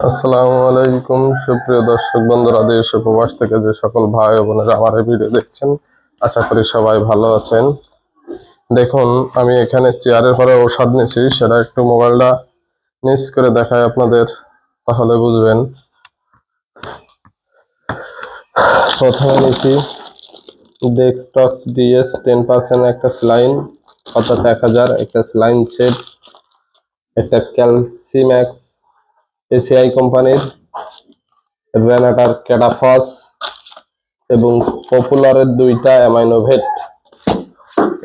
আসসালামু আলাইকুম। সুপ্রিয় দর্শক বন্ধুরা, দেশ ও প্রবাস থেকে যে সকল ভাই বোনেরা আমার এই ভিডিও দেখছেন, আশা করি সবাই ভালো আছেন। দেখুন, আমি এখানে চেয়ারের পরে ঔষধ নিয়েছি সেটা একটু মোবাইলটা নিচ করে দেখায় আপনাদের, তাহলে বুঝবেন। প্রথমে নিয়েছি ডেক্সটক্স ডিএস টেন পার্সেন্ট একটা স্লাইন, অর্থাৎ এক হাজার, একটা স্লাইন সেট একটা ক্যালসিম্যাক্স এসিআই কোম্পানির রেনাটার ক্যাটাফস এবং পপুলারের দুইটা অ্যামাইনোভেট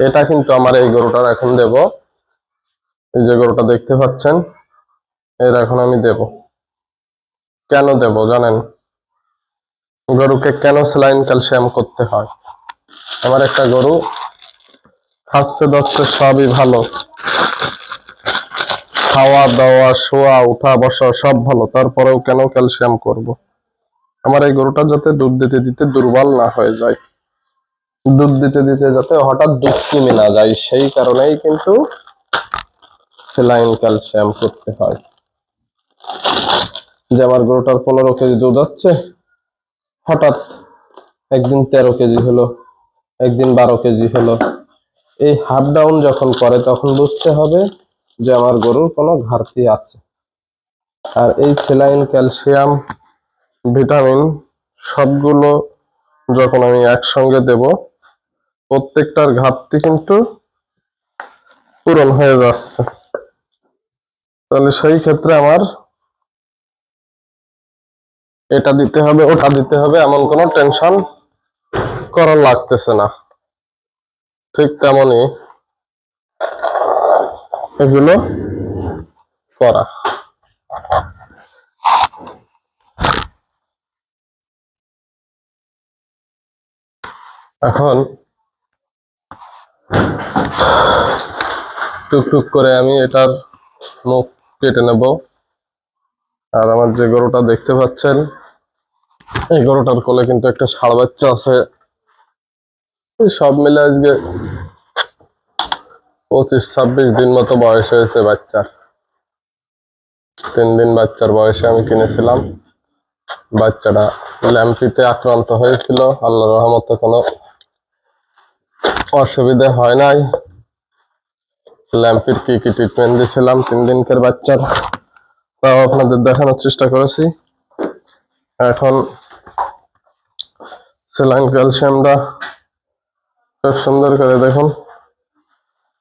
এটা কিন্তু আমার এই গরুটার এখন দেব। এই যে গরুটা দেখতে পাচ্ছেন, এর এখন আমি দেব। কেন দেব জানেন? গরুকে কেন স্যালাইন ক্যালসিয়াম করতে হয়? আমার একটা গরু, খাচ্ছে, দাচ্ছে, সবই ভালো। খাওয়া দাওয়া শোয়া উঠা বসা সব ভালো। তারপরেও কেন ক্যালসিয়াম করব। আমার এই গরুটা যাতে দুধ দিতে দিতে দুর্বল না হয়ে যায়। দুধ দিতে দিতে যাতে হঠাৎ দুধ কমে না যায়, সেই কারণেই কিন্তু সেলাইন ক্যালসিয়াম করতে হয়। যে আমার গরুটার পনেরো কেজি দুধ হচ্ছে, হঠাৎ একদিন তেরো কেজি হলো, একদিন বারো কেজি হলো। এই হাফ ডাউন যখন করে, তখন বুঝতে হবে যে আমার গরুর কোনো ঘাটতি আছে। আর এই সেলাইন ক্যালসিয়াম, ভিটামিন সবগুলো যখন আমি একসঙ্গে দেব, প্রত্যেকটার ঘাটতি কিন্তু পূরণ হয়ে যাচ্ছে। তাহলে সেই ক্ষেত্রে আমার এটা দিতে হবে, ওটা দিতে হবে, এমন কোনো টেনশন করার লাগতেছে না। ঠিক তেমনই এগুলো করা এখন টুকটুক করে আমি এটার মুখ কেটে নেব। আর আমার যে গরুটা দেখতে পাচ্ছেন, এই গরুটার কোলে কিন্তু একটা ষাড় বাচ্চা আছে। সব মিলে আজকে পঁচিশ, ছাব্বিশ দিন মতো বয়স হয়েছে বাচ্চার। তিন দিন বাচ্চার বয়সে আমি কিনেছিলাম। বাচ্চাটা ল্যাম্পিতে আক্রান্ত হয়েছিল। আল্লাহ রহমতে কোনো অসুবিধা হয় নাই। ল্যাম্পির কি কি ট্রিটমেন্ট দিয়েছিলাম তিন দিনকার বাচ্চার, তাও আপনাদের দেখানোর চেষ্টা করেছি। এখন সেলাইন ক্যালসিয়ামটা খুব সুন্দর করে দেখুন।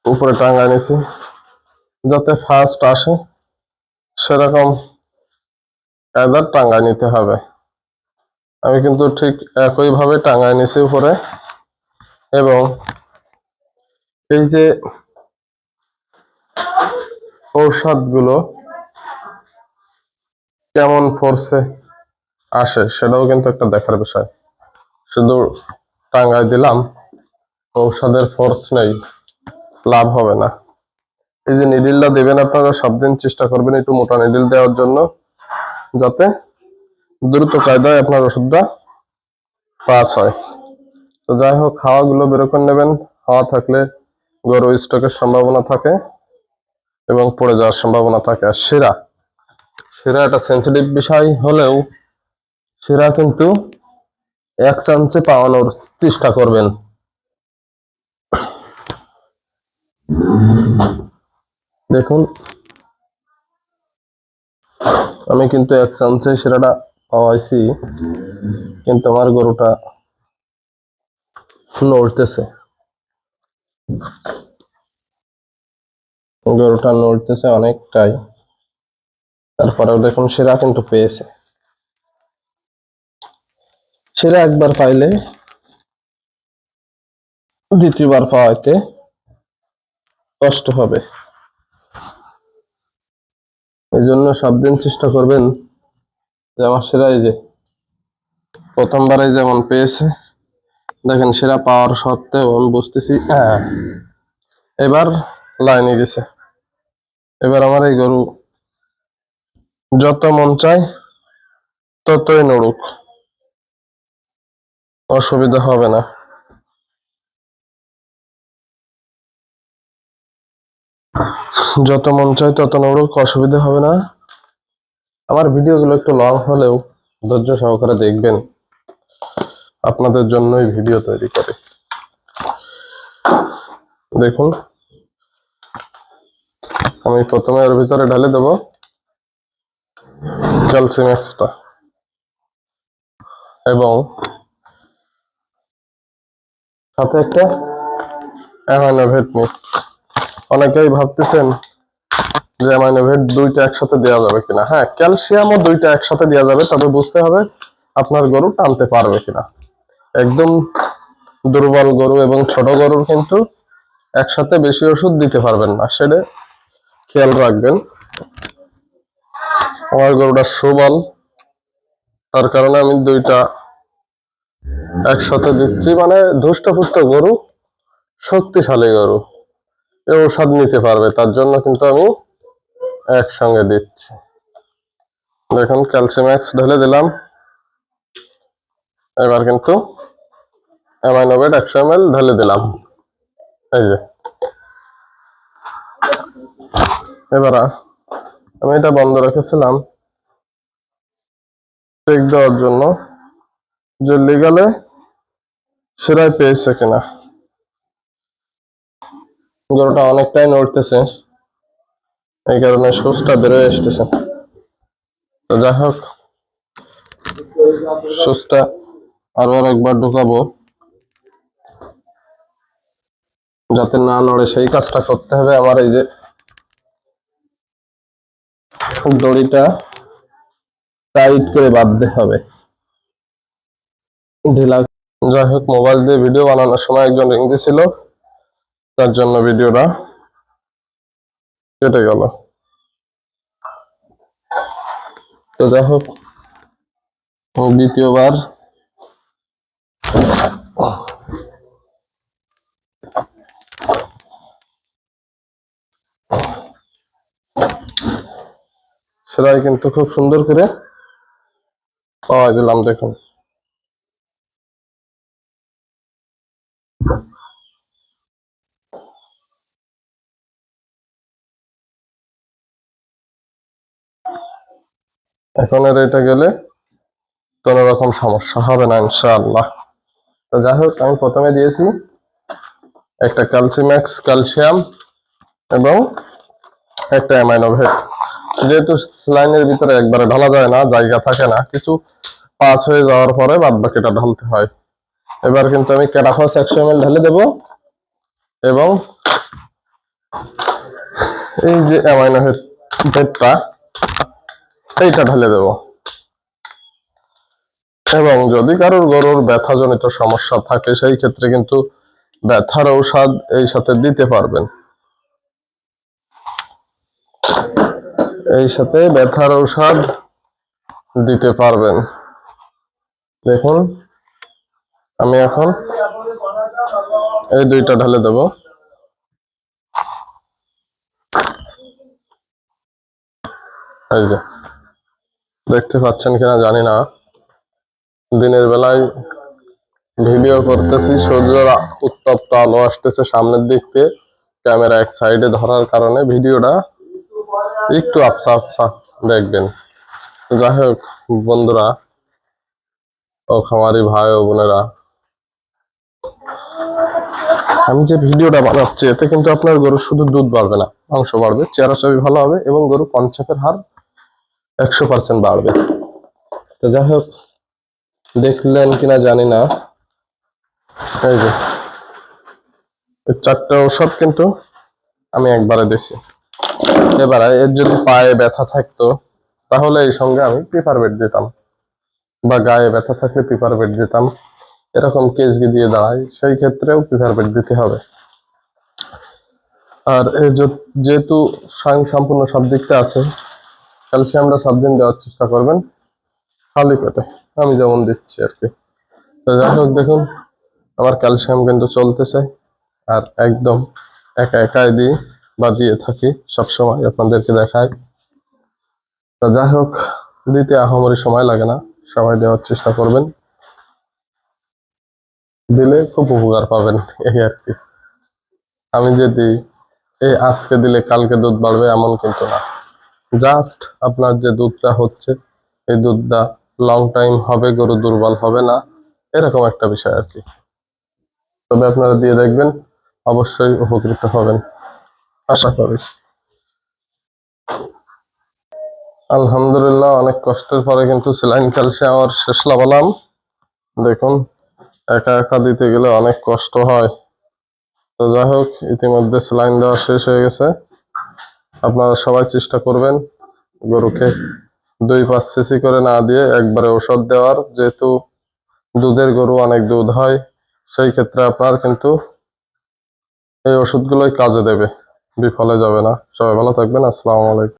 উপরে টাঙ্গা নিছি। যাতে ফার্স্ট আসে, সেরকম কায়দার টাঙ্গায় নিতে হবে। আমি কিন্তু ঠিক একইভাবে টাঙ্গায় নিছি উপরে। এবং এই যে ঔষধগুলো কেমন ফোর্সে আসে, সেটাও কিন্তু একটা দেখার বিষয়। শুধু টাঙ্গায় দিলাম, ঔষধের ফোর্স নেই। লাভ হবে না। এই যে নিডিলটা দেবেন আপনারা সব দিন চেষ্টা করবেন একটু মোটা নিডিল দেওয়ার জন্য, যাতে দ্রুত কায়দায় আপনার ওষুধটা পাস হয়। তো যাই হোক, হাওয়াগুলো বের করে নেবেন। হাওয়া থাকলে গরু স্টকের সম্ভাবনা থাকে এবং পড়ে যাওয়ার সম্ভাবনা থাকে। আর সেরা সেরা একটা সেন্সিটিভ বিষয় হলেও সেরা কিন্তু এক চান্সে পাওয়ানোর চেষ্টা করবেন। দেখুন। আমি কিন্তু এক চান্সে সেরাটা পাওয়াইছি, কিন্তু আমার গরুটা নড়তেছে গরুটা নড়তেছে অনেকটাই। তারপরেও দেখুন সেরা কিন্তু পেয়েছে। সেরা একবার পাইলে দ্বিতীয়বার পাওয়াইতে কষ্ট হবে। এই জন্য সব দিন চেষ্টা করবেন যে আমার সেরা এই যে প্রথমবারে যেমন পেয়েছে, দেখেন সেরা পাওয়ার সত্ত্বেও আমি বুঝতেছি হ্যাঁ এবার লাইনে গেছে। এবার আমার এই গরু যত মন চায় ততই নড়ুক, অসুবিধা হবে না। যত মন চায় তত নড়ুক অসুবিধা হবে না। আমার ভিডিওগুলো একটু লং হলেও ধৈর্য সহকারে দেখবেন। আপনাদের জন্যই ভিডিও তৈরি করে। দেখুন। আমি প্রথমে ওর ভিতরে ঢালে দেব। ক্যালসিম্যাক্সটা এবং সাথে একটা অ্যামাইনোভেট নিই। অনেকেই ভাবতেছেন যে অ্যামাইনোভেট দুইটা একসাথে দেওয়া যাবে কিনা। হ্যাঁ ক্যালসিয়ামও দুইটা একসাথে দেওয়া যাবে, তবে বুঝতে হবে আপনার গরু টানতে পারবে কিনা। একদম দুর্বল গরু এবং ছোট গরুর কিন্তু একসাথে বেশি ওষুধ দিতে পারবেন না, সেটা খেয়াল রাখবেন। আমার গরুটা সুবল, তার কারণে আমি দুইটা একসাথে দিচ্ছি। মানে ধুষ্টপুষ্ট গরু, শক্তিশালী গরু। এ ওষুধ নিতে পারবে, তার জন্য কিন্তু আমি একসঙ্গে দিচ্ছি। দেখুন ক্যালসিম্যাক্স ঢেলে দিলাম। এবার কিন্তু অ্যামাইনোভেট একশো এম এল ঢেলে দিলাম। এই যে। এবার আমি এটা বন্ধ রেখেছিলাম। চেক দেওয়ার জন্য যে লিগালে সেরাই পেয়েছে কিনা। গরুটা অনেকটাই নড়তেছে এই কারণে সুচটা বেরোয় আসতেছে। তো যাই হোক, সুচটা আবার একবার ঢুকাবো। যাতে না নড়ে, সেই কাজটা করতে হবে। আমার এই যে দড়িটা টাইট করে বাঁধতে হবে। ঢিলা যাই হোক, মোবাইল দিয়ে ভিডিও বানানোর সময় একজন রিং দিছিল। তার জন্য ভিডিওটা কেটে গেল। তো যাই হোক দ্বিতীয়বার সেটাই কিন্তু খুব সুন্দর করে পাওয়া দিলাম দেখুন। এখন আর এটা গেলে কোনো রকম সমস্যা হবে না, ইনশাআল্লাহ। তো যাই হোক, আমি প্রথমে দিয়েছি একটা ক্যালসিম্যাক্স, ক্যালসিয়াম এবং একটা অ্যামাইনোভেট যেহেতু স্লাইনের ভিতরে একবারে ঢালা যায় না, জায়গা থাকে না, কিছু পাঁচ হয়ে যাওয়ার পরে বাদ বাকিটা ঢালতে হয়। এবার কিন্তু আমি ক্যাটাফস একশো এম ঢেলে দেব এবং এই যে অ্যামাইনোভেটটা এইটা ঢেলে দেব। এবং যদি কারোর গরুর ব্যথাজনিত সমস্যা থাকে, সেই ক্ষেত্রে কিন্তু ব্যথার ঔষধ এই সাথে দিতে পারবেন। এই সাথে ব্যথার ঔষধ দিতে পারবেন। দেখুন, আমি এখন এই দুইটা ঢেলে দেব। এই যে দেখতে পাচ্ছেন কিনা জানি না। দিনের বেলায় ভিডিও করতেছি, সূর্যের উত্তপ্ত আলো আসতেছে সামনের দিক থেকে ক্যামেরা এক সাইডে ধরার কারণে ভিডিওটা একটু আফসা আফসা দেখবেন। যাই হোক, বন্ধুরা ও খামারি ভাই ও বোনেরা, আমি যে ভিডিওটা বানাচ্ছি, এতে কিন্তু আপনার গরু শুধু দুধ বাড়বে না, মাংস বাড়বে, চেহারা ছবি ভালো হবে এবং গরু কনসেপ্টের হার একশো পার্সেন্ট বাড়বে। তো যাই হোক, দেখলেন কিনা জানি না। এই যে চারটা ওষুধ কিন্তু আমি একবারে দিছি। এবারে এর যদি পায়ে ব্যথা থাকতো, তাহলে এই সঙ্গে আমি পেপার বেড দিতাম। বা গায়ে ব্যথা থাকলে পেপার বেড দিতাম। এরকম কেসগি দিয়ে দাঁড়ায় সেই ক্ষেত্রেও পেপার বেড দিতে হবে। আর যেহেতু স্বয়ং সম্পূর্ণ সব দিকটা আছে ক্যালসিয়ামটা সব দিন দেওয়ার চেষ্টা করবেন। খালি পেটে। আমি যেমন দিচ্ছি আর কি। তো যাই হোক, দেখুন আমার ক্যালসিয়াম কিন্তু চলতেছে। আর একদম একা একাই দিই বা দিয়ে থাকি সবসময় আপনাদেরকে দেখাই। তো যাই হোক, দিতে আহামরি সময় লাগে না। সবাই দেওয়ার চেষ্টা করবেন। দিলে খুব উপকার পাবেন, এই আর কি। আমি যে দিই, এই আজকে দিলে কালকে দুধ বাড়বে এমন কিন্তু না। জাস্ট আপনার যে দুধটা হচ্ছে, এই দুধটা লং টাইম হবে, গরু দুর্বল হবে না, এরকম একটা বিষয় আর কি। তবে আপনারা দিয়ে দেখবেন, অবশ্যই উপকৃত হবেন। আশা করি। আলহামদুলিল্লাহ, অনেক কষ্টের পরে কিন্তু সেলাইন ক্যালসিয়াম আমার শেষ লাগালাম। দেখুন, একা একা দিতে গেলে অনেক কষ্ট হয়। তো যাই হোক, ইতিমধ্যে সেলাইন দেওয়া শেষ হয়ে গেছে। আপনারা সবাই চেষ্টা করবেন গরুকে দুই পাঁচ সিসি করে না দিয়ে একবারে ওষুধ দেওয়ার। যেহেতু দুধের গরু অনেক দুধ হয়, সেই ক্ষেত্রে আপনার কিন্তু এই ওষুধগুলোই কাজে দেবে, বিফলে যাবে না। সবাই ভালো থাকবেন, আসসালামু আলাইকুম।